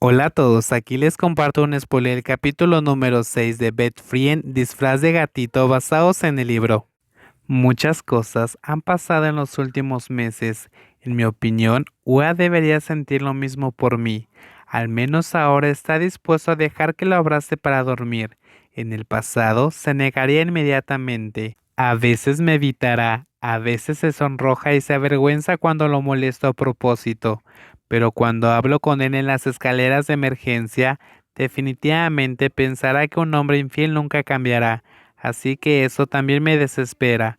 Hola a todos, aquí les comparto un spoiler del capítulo número 6 de Beth Frien, disfraz de gatito basados en el libro. Muchas cosas han pasado en los últimos meses. En mi opinión, Ua debería sentir lo mismo por mí. Al menos ahora está dispuesto a dejar que lo abrace para dormir. En el pasado se negaría inmediatamente. A veces me evitará, a veces se sonroja y se avergüenza cuando lo molesto a propósito pero cuando hablo con él en las escaleras de emergencia, definitivamente pensará que un hombre infiel nunca cambiará, así que eso también me desespera.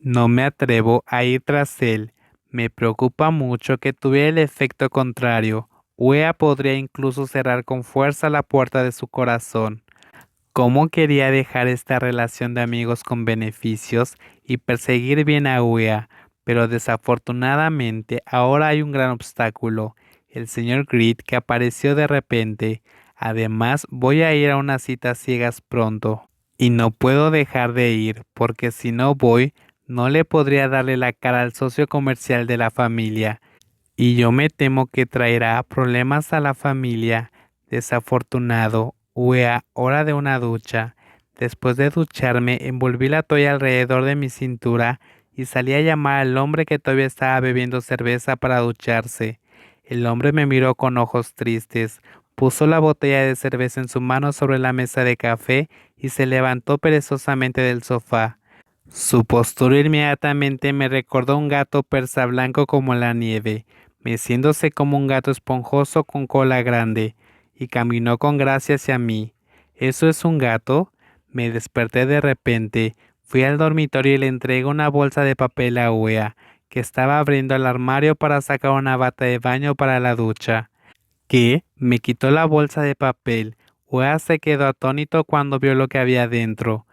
No me atrevo a ir tras él. Me preocupa mucho que tuviera el efecto contrario. Wea podría incluso cerrar con fuerza la puerta de su corazón. ¿Cómo quería dejar esta relación de amigos con beneficios y perseguir bien a Wea? Pero desafortunadamente ahora hay un gran obstáculo, el señor Grid que apareció de repente. Además voy a ir a unas citas ciegas pronto. Y no puedo dejar de ir, porque si no voy, no le podría darle la cara al socio comercial de la familia. Y yo me temo que traerá problemas a la familia. Desafortunado, huea, hora de una ducha. Después de ducharme, envolví la toalla alrededor de mi cintura y salí a llamar al hombre que todavía estaba bebiendo cerveza para ducharse. El hombre me miró con ojos tristes, puso la botella de cerveza en su mano sobre la mesa de café y se levantó perezosamente del sofá. Su postura inmediatamente me recordó un gato persa blanco como la nieve, meciéndose como un gato esponjoso con cola grande, y caminó con gracia hacia mí. ¿Eso es un gato? Me desperté de repente, Fui al dormitorio y le entregué una bolsa de papel a Uea, que estaba abriendo el armario para sacar una bata de baño para la ducha. ¿Qué? Me quitó la bolsa de papel. Uea se quedó atónito cuando vio lo que había dentro.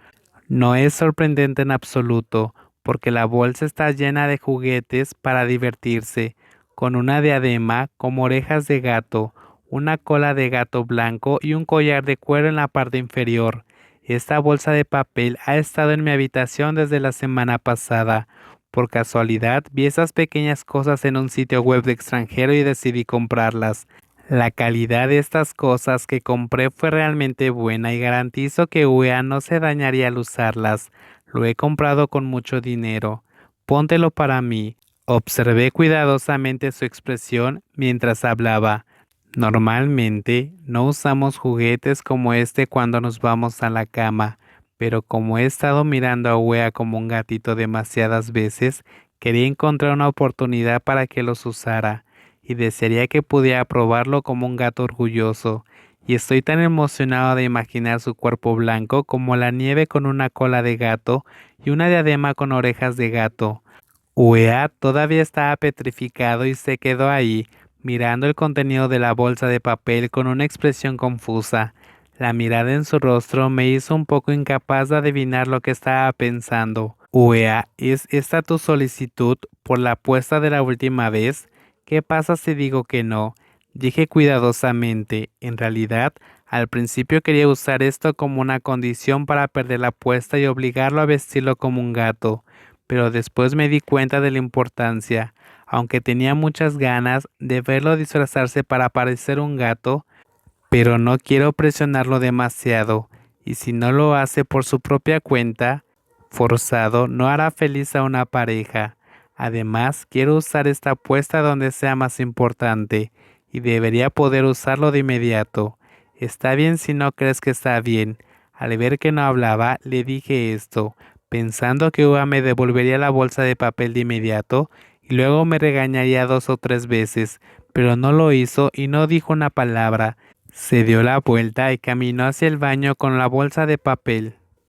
No es sorprendente en absoluto, porque la bolsa está llena de juguetes para divertirse, con una diadema como orejas de gato, una cola de gato blanco y un collar de cuero en la parte inferior. Esta bolsa de papel ha estado en mi habitación desde la semana pasada. Por casualidad vi esas pequeñas cosas en un sitio web de extranjero y decidí comprarlas. La calidad de estas cosas que compré fue realmente buena y garantizo que UEA no se dañaría al usarlas. Lo he comprado con mucho dinero. Póntelo para mí. Observé cuidadosamente su expresión mientras hablaba. Normalmente no usamos juguetes como este cuando nos vamos a la cama, pero como he estado mirando a Wea como un gatito demasiadas veces, quería encontrar una oportunidad para que los usara y desearía que pudiera probarlo como un gato orgulloso. Y estoy tan emocionado de imaginar su cuerpo blanco como la nieve con una cola de gato y una diadema con orejas de gato. Wea todavía estaba petrificado y se quedó ahí, mirando el contenido de la bolsa de papel con una expresión confusa. La mirada en su rostro me hizo un poco incapaz de adivinar lo que estaba pensando. Uea, ¿es esta tu solicitud por la apuesta de la última vez? ¿Qué pasa si digo que no? Dije cuidadosamente. En realidad, al principio quería usar esto como una condición para perder la apuesta y obligarlo a vestirlo como un gato, pero después me di cuenta de la importancia aunque tenía muchas ganas de verlo disfrazarse para parecer un gato, pero no quiero presionarlo demasiado, y si no lo hace por su propia cuenta, forzado no hará feliz a una pareja. Además, quiero usar esta apuesta donde sea más importante, y debería poder usarlo de inmediato. Está bien si no crees que está bien. Al ver que no hablaba, le dije esto, pensando que Uga me devolvería la bolsa de papel de inmediato y luego me regañaría dos o tres veces, pero no lo hizo y no dijo una palabra. Se dio la vuelta y caminó hacia el baño con la bolsa de papel.